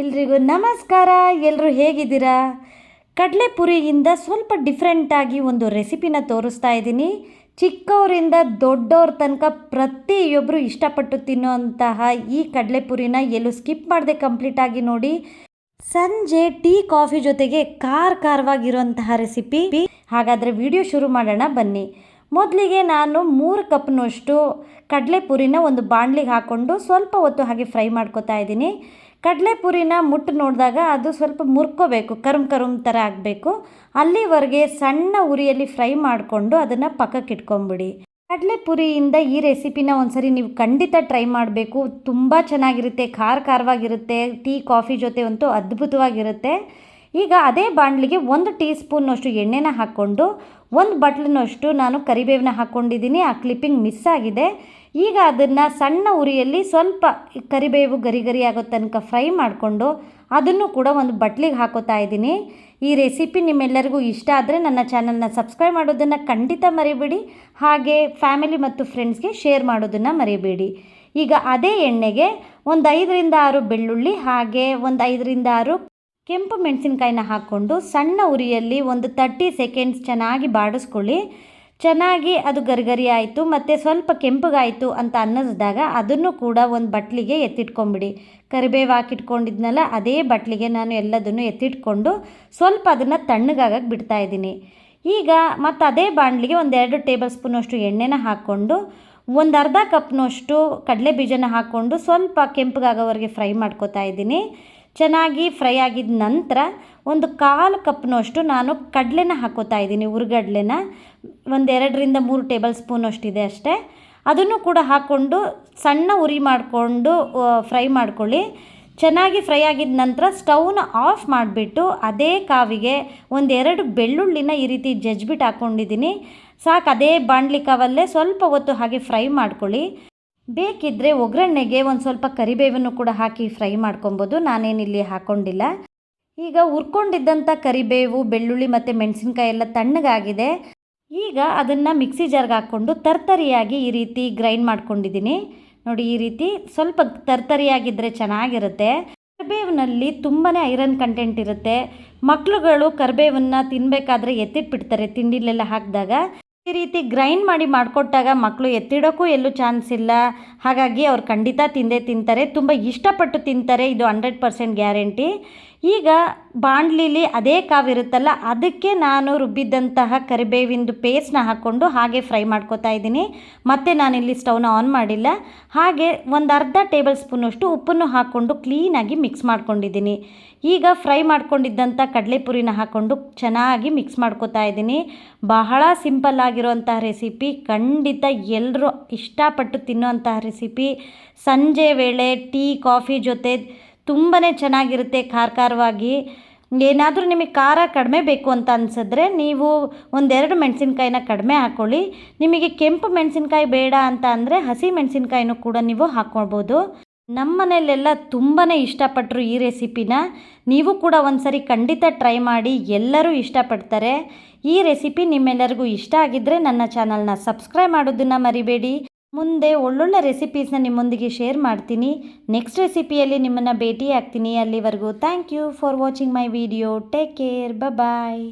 ಎಲ್ರಿಗೂ ನಮಸ್ಕಾರ. ಎಲ್ಲರೂ ಹೇಗಿದ್ದೀರಾ? ಕಡಲೆಪುರಿಯಿಂದ ಸ್ವಲ್ಪ ಡಿಫ್ರೆಂಟಾಗಿ ಒಂದು ರೆಸಿಪಿನ ತೋರಿಸ್ತಾ ಇದ್ದೀನಿ. ಚಿಕ್ಕವರಿಂದ ದೊಡ್ಡವ್ರ ತನಕ ಪ್ರತಿಯೊಬ್ಬರು ಇಷ್ಟಪಟ್ಟು ತಿನ್ನುವಂತಹ ಈ ಕಡಲೆಪುರಿನ ಎಲ್ಲೂ ಸ್ಕಿಪ್ ಮಾಡದೆ ಕಂಪ್ಲೀಟಾಗಿ ನೋಡಿ. ಸಂಜೆ ಟೀ, ಕಾಫಿ ಜೊತೆಗೆ ಖಾರ ಖಾರವಾಗಿರುವಂತಹ ರೆಸಿಪಿ ಹಾಗಾದರೆ ವಿಡಿಯೋ ಶುರು ಮಾಡೋಣ, ಬನ್ನಿ. ಮೊದಲಿಗೆ ನಾನು ಮೂರು ಕಪ್ನಷ್ಟು ಕಡಲೆಪುರಿನ ಒಂದು ಬಾಣಲಿಗೆ ಹಾಕ್ಕೊಂಡು ಸ್ವಲ್ಪ ಹೊತ್ತು ಹಾಗೆ ಫ್ರೈ ಮಾಡ್ಕೊತಾ ಇದ್ದೀನಿ. ಕಡಲೆಪುರಿನ ಮುಟ್ಟು ನೋಡಿದಾಗ ಅದು ಸ್ವಲ್ಪ ಮುರ್ಕೋಬೇಕು ಕರುಮ್ ಕರುಮ್ ಥರ ಆಗಬೇಕು. ಅಲ್ಲಿವರೆಗೆ ಸಣ್ಣ ಉರಿಯಲ್ಲಿ ಫ್ರೈ ಮಾಡಿಕೊಂಡು ಅದನ್ನು ಪಕ್ಕಕ್ಕೆ ಇಟ್ಕೊಂಬಿಡಿ. ಕಡಲೆಪುರಿಯಿಂದ ಈ ರೆಸಿಪಿನ ಒಂದ್ಸರಿ ನೀವು ಖಂಡಿತ ಟ್ರೈ ಮಾಡಬೇಕು. ತುಂಬ ಚೆನ್ನಾಗಿರುತ್ತೆ, ಖಾರ ಖಾರವಾಗಿರುತ್ತೆ, ಟೀ, ಕಾಫಿ ಜೊತೆ ಅಂತೂ ಅದ್ಭುತವಾಗಿರುತ್ತೆ. ಈಗ ಅದೇ ಬಾಣಲಿಗೆ ಒಂದು ಟೀ ಸ್ಪೂನ್ನಷ್ಟು ಎಣ್ಣೆನ ಹಾಕ್ಕೊಂಡು, ಒಂದು ಬಟ್ಲಿನಷ್ಟು ನಾನು ಕರಿಬೇವನ್ನ ಹಾಕ್ಕೊಂಡಿದ್ದೀನಿ. ಆ ಕ್ಲಿಪ್ಪಿಂಗ್ ಮಿಸ್ ಆಗಿದೆ. ಈಗ ಅದನ್ನು ಸಣ್ಣ ಉರಿಯಲ್ಲಿ ಸ್ವಲ್ಪ ಕರಿಬೇವು ಗರಿ ಗರಿ ಆಗೋ ತನಕ ಫ್ರೈ ಮಾಡಿಕೊಂಡು ಅದನ್ನು ಕೂಡ ಒಂದು ಬಟ್ಲಿಗೆ ಹಾಕೋತಾ ಇದ್ದೀನಿ. ಈ ರೆಸಿಪಿ ನಿಮ್ಮೆಲ್ಲರಿಗೂ ಇಷ್ಟ ಆದರೆ ನನ್ನ ಚಾನಲ್ನ ಸಬ್ಸ್ಕ್ರೈಬ್ ಮಾಡೋದನ್ನು ಖಂಡಿತ ಮರಿಬೇಡಿ. ಹಾಗೆ ಫ್ಯಾಮಿಲಿ ಮತ್ತು ಫ್ರೆಂಡ್ಸ್ಗೆ ಶೇರ್ ಮಾಡೋದನ್ನು ಮರಿಬೇಡಿ. ಈಗ ಅದೇ ಎಣ್ಣೆಗೆ ಒಂದು ಐದರಿಂದ ಆರು ಬೆಳ್ಳುಳ್ಳಿ, ಹಾಗೆ ಒಂದು ಐದರಿಂದ ಆರು ಕೆಂಪು ಮೆಣಸಿನ್ಕಾಯಿನ ಹಾಕ್ಕೊಂಡು ಸಣ್ಣ ಉರಿಯಲ್ಲಿ ಒಂದು ತರ್ಟಿ ಸೆಕೆಂಡ್ಸ್ ಚೆನ್ನಾಗಿ ಬಾಡಿಸ್ಕೊಳ್ಳಿ. ಚೆನ್ನಾಗಿ ಅದು ಗರಿಗರಿ ಆಯಿತು, ಮತ್ತು ಸ್ವಲ್ಪ ಕೆಂಪಗಾಯಿತು ಅಂತ ಅನ್ನಿಸಿದಾಗ ಅದನ್ನು ಕೂಡ ಒಂದು ಬಟ್ಲಿಗೆ ಎತ್ತಿಟ್ಕೊಂಬಿಡಿ. ಕರಿಬೇವು ಹಾಕಿಟ್ಕೊಂಡಿದ್ನಲ್ಲ, ಅದೇ ಬಟ್ಲಿಗೆ ನಾನು ಎಲ್ಲದನ್ನು ಎತ್ತಿಟ್ಕೊಂಡು ಸ್ವಲ್ಪ ಅದನ್ನು ತಣ್ಣಗಾಗಕ್ಕೆ ಬಿಡ್ತಾ ಇದ್ದೀನಿ. ಈಗ ಮತ್ತು ಅದೇ ಬಾಣಲಿಗೆ ಒಂದೆರಡು ಟೇಬಲ್ ಸ್ಪೂನಷ್ಟು ಎಣ್ಣೆನ ಹಾಕ್ಕೊಂಡು, ಒಂದು ಅರ್ಧ ಕಪ್ನಷ್ಟು ಕಡಲೆ ಬೀಜನ ಹಾಕ್ಕೊಂಡು ಸ್ವಲ್ಪ ಕೆಂಪಗಾಗೋವರೆಗೆ ಫ್ರೈ ಮಾಡ್ಕೋತಾ ಇದ್ದೀನಿ. ಚೆನ್ನಾಗಿ ಫ್ರೈ ಆಗಿದ ನಂತರ ಒಂದು ಕಾಲು ಕಪ್ನಷ್ಟು ನಾನು ಕಡಲೆನ ಹಾಕೋತಾ ಇದ್ದೀನಿ ಹುರ್ಗಡ್ಲೆನ ಒಂದೆರಡರಿಂದ ಮೂರು ಟೇಬಲ್ ಸ್ಪೂನ್ ಇದೆ ಅಷ್ಟೇ. ಅದನ್ನು ಕೂಡ ಹಾಕ್ಕೊಂಡು ಸಣ್ಣ ಉರಿ ಮಾಡಿಕೊಂಡು ಫ್ರೈ ಮಾಡ್ಕೊಳ್ಳಿ. ಚೆನ್ನಾಗಿ ಫ್ರೈ ಆಗಿದ ನಂತರ ಸ್ಟವ್ನ ಆಫ್ ಮಾಡಿಬಿಟ್ಟು ಅದೇ ಕಾವಿಗೆ ಒಂದೆರಡು ಬೆಳ್ಳುಳ್ಳಿನ ಈ ರೀತಿ ಜಜ್ಬಿಟ್ಟು ಹಾಕ್ಕೊಂಡಿದ್ದೀನಿ ಸಾಕು, ಅದೇ ಬಾಣಲಿ ಕಾವಲ್ಲೇ ಸ್ವಲ್ಪ ಹೊತ್ತು ಹಾಗೆ ಫ್ರೈ ಮಾಡ್ಕೊಳ್ಳಿ. ಬೇಕಿದ್ದರೆ ಒಗ್ಗರಣೆಗೆ ಒಂದು ಸ್ವಲ್ಪ ಕರಿಬೇವನ್ನು ಕೂಡ ಹಾಕಿ ಫ್ರೈ ಮಾಡ್ಕೊಬೋದು. ನಾನೇನಿಲ್ಲಿ ಹಾಕ್ಕೊಂಡಿಲ್ಲ ಈಗ ಹುರ್ಕೊಂಡಿದ್ದಂಥ ಕರಿಬೇವು, ಬೆಳ್ಳುಳ್ಳಿ ಮತ್ತು ಮೆಣಸಿನ್ಕಾಯಿ ಎಲ್ಲ ತಣ್ಣಗಾಗಿದೆ. ಈಗ ಅದನ್ನು ಮಿಕ್ಸಿ ಜಾರ್ಗೆ ಹಾಕ್ಕೊಂಡು ತರ್ತರಿಯಾಗಿ ಈ ರೀತಿ ಗ್ರೈಂಡ್ ಮಾಡ್ಕೊಂಡಿದ್ದೀನಿ. ನೋಡಿ ಈ ರೀತಿ ಸ್ವಲ್ಪ ತರ್ತರಿಯಾಗಿದ್ದರೆ ಚೆನ್ನಾಗಿರುತ್ತೆ. ಕರಿಬೇವಿನಲ್ಲಿ ತುಂಬಾ ಐರನ್ ಕಂಟೆಂಟ್ ಇರುತ್ತೆ. ಮಕ್ಕಳುಗಳು ಕರಿಬೇವನ್ನು ತಿನ್ನಬೇಕಾದ್ರೆ ಎತ್ತಿಟ್ಬಿಡ್ತಾರೆ ತಿಂಡಿಲೆಲ್ಲ ಹಾಕಿದಾಗ. ಈ ರೀತಿ ಗ್ರೈಂಡ್ ಮಾಡಿ ಮಾಡಿಕೊಟ್ಟಾಗ ಮಕ್ಕಳು ಎತ್ತಿಡೋಕ್ಕೂ ಎಲ್ಲೂ ಚಾನ್ಸ್ ಇಲ್ಲ. ಹಾಗಾಗಿ ಅವ್ರು ಖಂಡಿತ ತಿಂದೇ ತಿಂತಾರೆ. ತುಂಬ ಇಷ್ಟಪಟ್ಟು ತಿಂತಾರೆ. ಇದು ಹಂಡ್ರೆಡ್ ಪರ್ಸೆಂಟ್ ಗ್ಯಾರಂಟಿ ಈಗ ಬಾಣಲಿಲಿ ಅದೇ ಕಾವಿರುತ್ತಲ್ಲ, ಅದಕ್ಕೆ ನಾನು ರುಬ್ಬಿದ್ದಂತಹ ಕರಿಬೇವಿಂದು ಪೇಸ್ಟ್ನ ಹಾಕ್ಕೊಂಡು ಹಾಗೆ ಫ್ರೈ ಮಾಡ್ಕೊತಾ ಇದ್ದೀನಿ. ಮತ್ತು ನಾನಿಲ್ಲಿ ಸ್ಟವ್ನ ಆನ್ ಮಾಡಿಲ್ಲ. ಹಾಗೆ ಒಂದು ಅರ್ಧ ಟೇಬಲ್ ಸ್ಪೂನಷ್ಟು ಉಪ್ಪನ್ನು ಹಾಕ್ಕೊಂಡು ಕ್ಲೀನಾಗಿ ಮಿಕ್ಸ್ ಮಾಡ್ಕೊಂಡಿದ್ದೀನಿ. ಈಗ ಫ್ರೈ ಮಾಡ್ಕೊಂಡಿದ್ದಂಥ ಕಡಲೆಪುರಿನ ಹಾಕ್ಕೊಂಡು ಚೆನ್ನಾಗಿ ಮಿಕ್ಸ್ ಮಾಡ್ಕೋತಾ ಇದ್ದೀನಿ. ಬಹಳ ಸಿಂಪಲ್ ಆಗಿರುವಂತಹ ರೆಸಿಪಿ, ಖಂಡಿತ ಎಲ್ಲರೂ ಇಷ್ಟಪಟ್ಟು ತಿನ್ನುವಂತಹ ರೆಸಿಪಿ. ಸಂಜೆ ವೇಳೆ ಟೀ, ಕಾಫಿ ಜೊತೆ ತುಂಬಾ ಚೆನ್ನಾಗಿರುತ್ತೆ ಖಾರ ಖಾರವಾಗಿ ಏನಾದರೂ ನಿಮಗೆ ಖಾರ ಕಡಿಮೆ ಬೇಕು ಅಂತ ಅನಿಸಿದ್ರೆ ನೀವು ಒಂದೆರಡು ಮೆಣಸಿನ್ಕಾಯಿನ ಕಡಿಮೆ ಹಾಕ್ಕೊಳ್ಳಿ ನಿಮಗೆ ಕೆಂಪು ಮೆಣಸಿನ್ಕಾಯಿ ಬೇಡ ಅಂತ ಅಂದರೆ ಹಸಿ ಮೆಣಸಿನ್ಕಾಯಿನೂ ಕೂಡ ನೀವು ಹಾಕ್ಕೊಳ್ಬೋದು ನಮ್ಮ ಮನೆಯಲ್ಲೆಲ್ಲ ತುಂಬಾ ಇಷ್ಟಪಟ್ಟರು ಈ ರೆಸಿಪಿನ. ನೀವು ಕೂಡ ಒಂದ್ಸರಿ ಖಂಡಿತ ಟ್ರೈ ಮಾಡಿ ಎಲ್ಲರೂ ಇಷ್ಟಪಡ್ತಾರೆ. ಈ ರೆಸಿಪಿ ನಿಮ್ಮೆಲ್ಲರಿಗೂ ಇಷ್ಟ ಆಗಿದ್ದರೆ ನನ್ನ ಚಾನಲ್ನ ಸಬ್ಸ್ಕ್ರೈಬ್ ಮಾಡೋದನ್ನು ಮರಿಬೇಡಿ. ಮುಂದೆ ಒಳ್ಳೊಳ್ಳೆ ರೆಸಿಪೀಸ್ನ ನಿಮ್ಮೊಂದಿಗೆ ಶೇರ್ ಮಾಡ್ತೀನಿ. ನೆಕ್ಸ್ಟ್ ರೆಸಿಪಿಯಲ್ಲಿ ನಿಮ್ಮನ್ನು ಭೇಟಿ ಆಗ್ತೀನಿ ಅಲ್ಲಿವರೆಗೂ thank you for watching my video take care bye